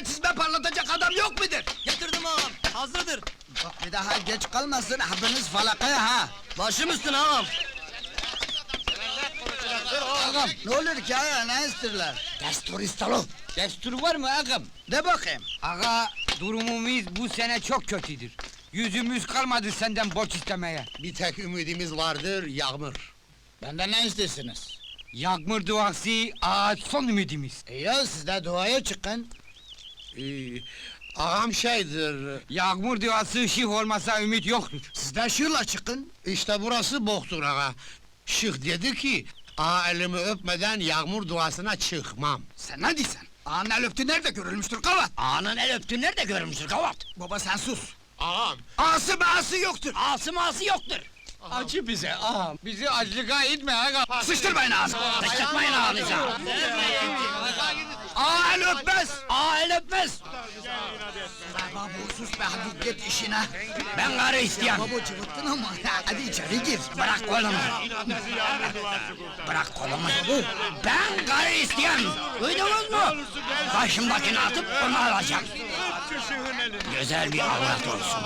evde çizme parlatacak adam yok mudur? Getirdim ağam, hazırdır. Bak bir daha geç kalmasın, hapınız falakaya ha! Başım üstüne ağam. Ağam, ne olur ki ha, ne isterler? Destur istalo. Destur var mı ağam? De bakayım. Ağa, durumumuz bu sene çok kötüdür. Yüzümüz kalmadı senden borç istemeye. Bir tek ümidimiz vardır, yağmur. Benden ne istiyorsunuz? Yağmur duası ağa son ümidimiz. E ya siz de duaya çıkın. Ee, ağam şeydir, Yağmur duası şık olmasa ümit yoktur. Siz de şırla çıkın. işte burası boktur ağa. Şık dedi ki, ağa elimi öpmeden yağmur duasına çıkmam. Sen ne diyorsun? Ağanın el öptü nerede görülmüştür kavat? Ağanın el öptüğü nerede görmüştür kavat? Baba sen sus. Ağam, Ağası mağası yoktur. Ağası mağası yoktur. Acı bize ağam. Bizi acılığa itme ağam. Sıçtırmayın ağzını. Sıçratmayın ağanıza. El öpmez. El öpmez. Baba sus be hadi git işine. Ben karı isteyen. Baba cıvıttın ama hadi içeri gir. Bırak kolumu. Bırak kolumu. Ben karı isteyen. Duydunuz mu? Başımdakini atıp onu alacağım. Güzel bir avrat olsun.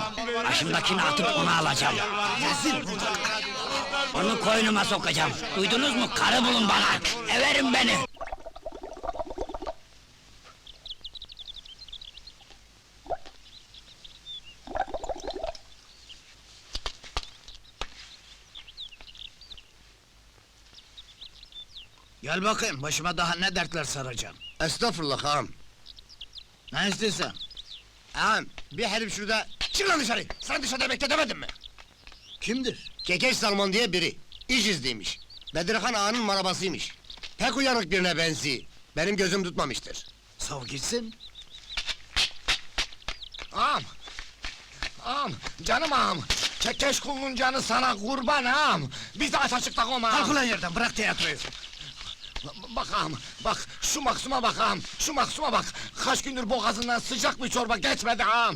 Başımdakini atıp onu alacağım. Rezil bu da. Onu koynuma sokacağım. Duydunuz mu? Karı bulun bana. Everin beni. Gel bakayım başıma daha ne dertler saracağım. estağfurullah ağam. Ne istiyorsun? Ağam, bir herif şurada, çık lan dışarı! Sen dışarıda bekle demedim mi? Kimdir? Kekeş Salman diye biri, iş izdiymiş. Bedirhan ağanın marabasıymış. Pek uyanık birine benziyor. Benim gözüm tutmamıştır. Sav gitsin. Ağam! Ağam, canım ağam! Kekeş kulunun canı sana kurban ağam! Biz de aç açıkta koma Kalk ulan yerden bırak tiyatroyu. Bak ağam, bak şu maksuma bak ağam, şu maksuma bak! Kaç gündür boğazından sıcak bir çorba geçmedi! Ağam,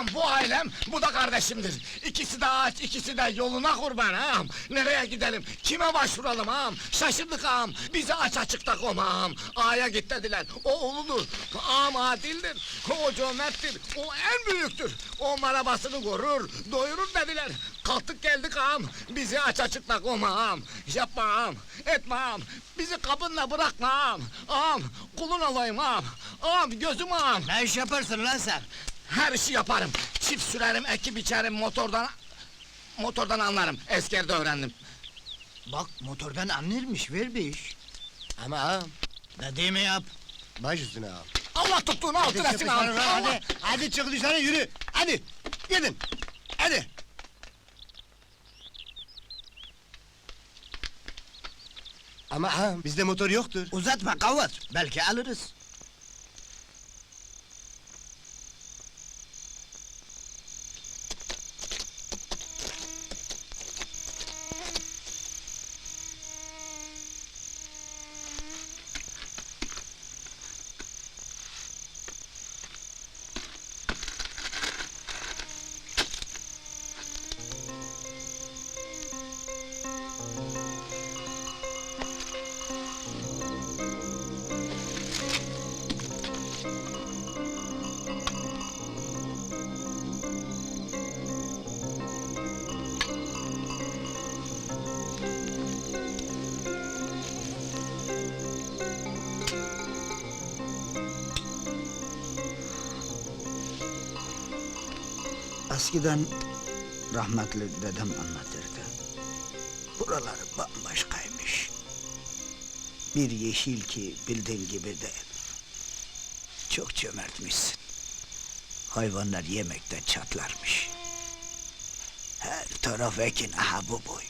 ağam bu ailem, bu da kardeşimdir. İkisi de ağaç, ikisi de yoluna kurban ağam. Nereye gidelim, kime başvuralım ağam? Şaşırdık ağam, bizi aç açıkta koma ağam. Ağaya git dediler, o uludur. Ağam adildir, o cömerttir, o en büyüktür. O marabasını korur, doyurur dediler. Kalktık geldik ağam, bizi aç açıkta koma ağam. Yapma ağam, etme ağam, bizi kapınla bırakma ağam. Ağam, kulun olayım ağam. Ağam, gözüm ağam. Ne iş yaparsın lan sen? Her işi yaparım. Çift sürerim, ekip biçerim, motordan... Motordan anlarım. Eskerde öğrendim. Bak motordan anlarmış ver bir iş. Ama ağam, Dediğimi yap. baş üstüne ağam. Allah tuttuğunu altın etsin ağam. hadi, Hadi, hadi çık dışarı yürü. Hadi, gidin. Hadi. Ama ağam, bizde motor yoktur. Uzatma kavat. Belki alırız. Eskiden rahmetli dedem anlatırdı. Buralar bambaşkaymış. Bir yeşil ki bildiğin gibi değil. Çok cömertmişsin. Hayvanlar yemekten çatlarmış. Her taraf ekin aha bu boy.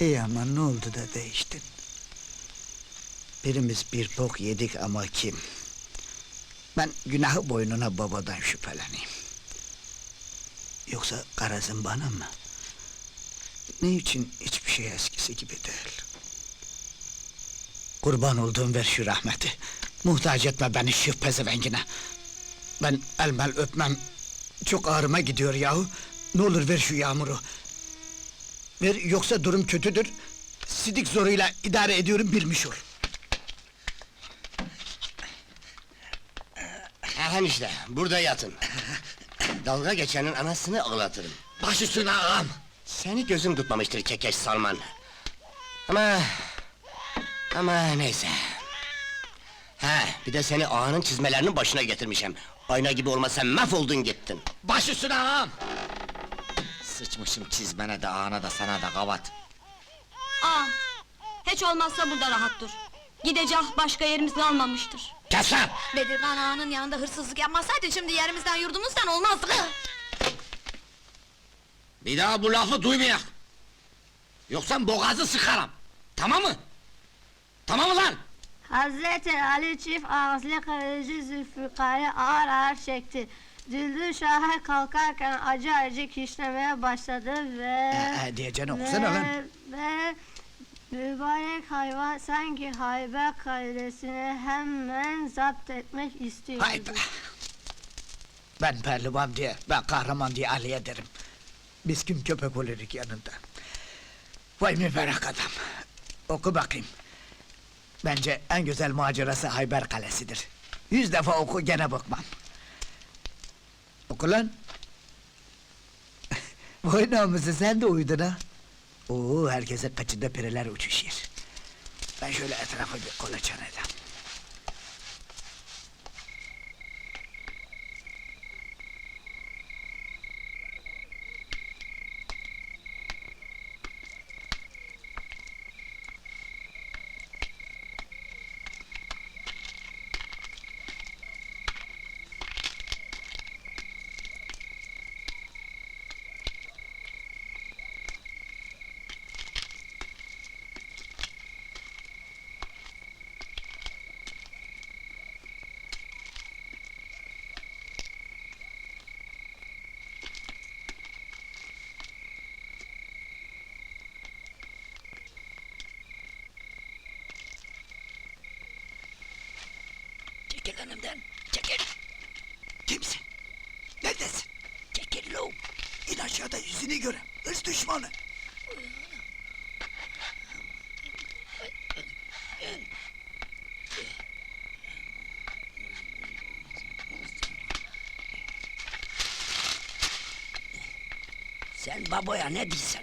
İyi ama ne oldu da değiştin? Birimiz bir bok yedik ama kim? Ben günahı boynuna babadan şüpheleneyim. Yoksa karazın bana mı? Ne için hiçbir şey eskisi gibi değil? Kurban olduğum ver şu rahmeti. Muhtaç etme beni şu pezevengine. Ben elmel öpmem. Çok ağrıma gidiyor yahu. Ne olur ver şu yağmuru. Ver yoksa durum kötüdür. Sidik zoruyla idare ediyorum bilmiş ol. Aha işte, burada yatın. Dalga geçenin anasını ağlatırım. Baş üstüne ağam. Seni gözüm tutmamıştır kekeş Salman. Ama... Ama neyse. Ha, bir de seni ağanın çizmelerinin başına getirmişim. Ayna gibi olmasa mahvoldun gittin. Baş üstüne ağam. Sıçmışım çizmene de ağana da sana da kavat. Aa, hiç olmazsa burada rahat dur. Gidecek başka yerimiz kalmamıştır. Kes lan! Bedirgan ağanın yanında hırsızlık yapmasaydın şimdi yerimizden yurdumuzdan olmazdı. Bir daha bu lafı duymayak. Yoksa boğazı sıkarım. Tamam mı? Tamam mı lan? Hazreti Ali çift ağızlı kılıcı Zülfikar'ı ağır ağır çekti. Düldül Şah'a kalkarken acı acı kişnemeye başladı ve... Ee, e, diyeceğini okusana lan. ve, ve mübarek hayvan sanki Hayber kalesini hemen zapt etmek istiyordu. Hayda. Ben pehlivan diye, ben kahraman diye Ali'ye derim. Biz kim köpek oluruk yanında. Vay mübarek adam. Oku bakayım. Bence en güzel macerası Hayber Kalesi'dir. Yüz defa oku gene bakmam. Oku lan. Vay namusu sen de uyudun ha. Oo herkese kaçında pireler uçuşuyor. Ben şöyle etrafa bir kolaçan edeyim. Çekil önümden, çekil! Kimsin? Neredesin? Çekil lo! İn aşağıda yüzünü göre, hırs düşmanı! Sen baboya ne diyorsun?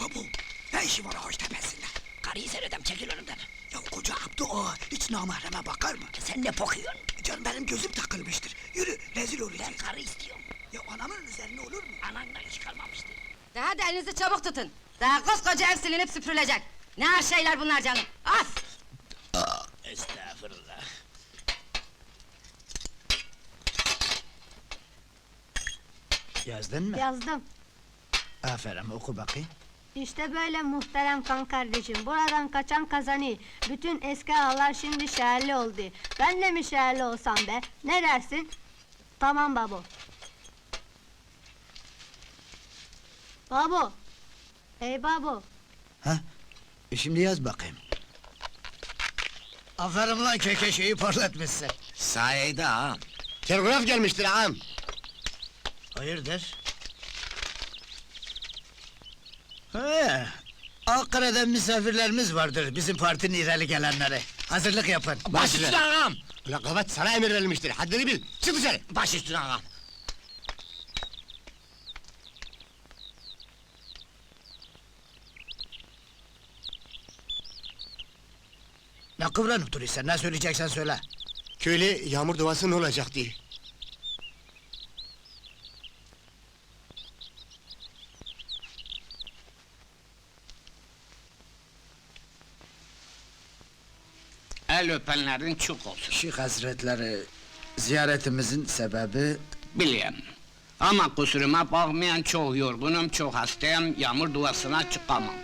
Babu, ne işi var ağaç tepesinde? Karıyı seyredem, çekil önümden. Ya koca Abdu ağa, hiç namahreme bakar mı? Sen ne bakıyorsun? Canım benim gözüm takılmıştır. Yürü, rezil olacağız. Ben karı istiyorum. Ya anamın üzerine olur mu? Anandan hiç kalmamıştır. Daha da elinizi çabuk tutun. Daha koskoca ev silinip süpürülecek. Ne her şeyler bunlar canım. As! Estağfurullah. Yazdın mı? Yazdım. Aferin, oku bakayım. İşte böyle muhterem kan kardeşim. Buradan kaçan kazanı. Bütün eski ağalar şimdi şehirli oldu. Ben de mi şehirli olsam be? Ne dersin? Tamam babo. Babo. Hey babo. Ha? E şimdi yaz bakayım. Aferin lan kekeşeyi parlatmışsın. Sayede ağam. Telgraf gelmiştir ağam. Hayırdır? He, Ankara'dan misafirlerimiz vardır, bizim partinin ileri gelenleri. Hazırlık yapın. Baş üstüne ağam. Ulan kavat sana emir verilmiştir, haddini bil. Çık dışarı. Baş üstüne ağam. Ne kıvranıp duruyorsun, ne söyleyeceksen söyle. Köylü yağmur duası ne olacak diye. El öpenlerin çok olsun. Şeyh Hazretleri, ziyaretimizin sebebi... Biliyorum. Ama kusuruma bakmayan çok yorgunum, çok hastayım, yağmur duasına çıkamam.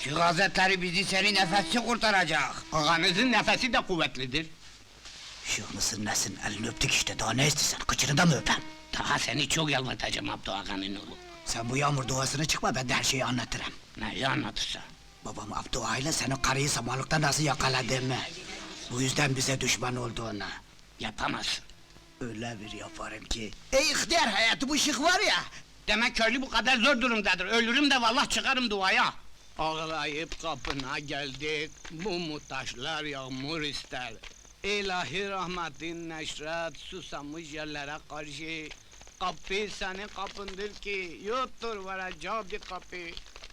Şu gazetleri bizi senin nefesi kurtaracak. Ağanızın nefesi de kuvvetlidir. Şeyh mısın nesin, elini öptük işte, daha ne istiyorsun, kıçını da mı öpem? Daha seni çok yalvatacağım Abdü Ağa'nın oğlu. Sen bu yağmur duasına çıkma, ben de her şeyi anlatırım. Neyi anlatırsa. Babam Abdua ile senin karıyı samanlıkta nasıl yakaladığımı... ...bu yüzden bize düşman olduğunu... Yapamazsın. Öyle bir yaparım ki. E ihtiyar hayatı bu şık var ya. Demek köylü bu kadar zor durumdadır. Ölürüm de vallahi çıkarım duaya. Ağlayıp kapına geldik. Bu muhtaçlar yağmur ister. İlahi rahmetin neşret susamış yerlere karşı. Kapı senin kapındır ki yoktur varacağı bir kapı.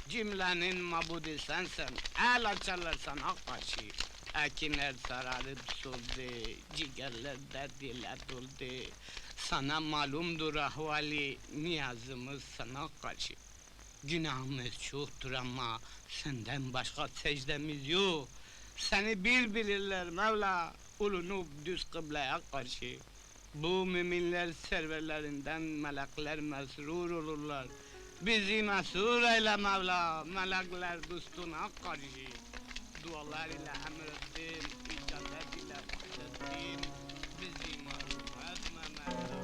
Cümlenin mabudi sensin. El açarlar sana karşı. Ekinler sararıp soldu, ciğerler derdiyle doldu. Sana malumdur ahvali, niyazımız sana karşı. Günahımız çoktur ama senden başka secdemiz yok. Seni bir bilirler Mevla, ulunup düz kıbleye karşı. Bu müminler serverlerinden melekler mesrur olurlar. Bizi mesur eyle Mevla, melekler dostuna karşı. Dualar ile emrettin, icabet ile bahsettin. Bizi mahrum etme Mevla.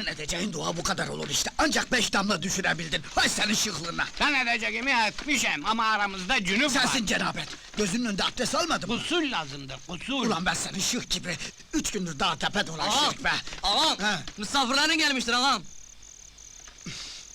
Senin edeceğin dua bu kadar olur işte. Ancak beş damla düşürebildin. Hay senin şıklığına. Ben edeceğimi etmişim ama aramızda cünüp var. Sensin cenabet. Gözünün önünde abdest almadın mı? Usul lazımdır, usul. Ulan ben senin şık gibi üç gündür dağ tepe dolaştık be. Ağam, Ha. misafirlerin gelmiştir ağam.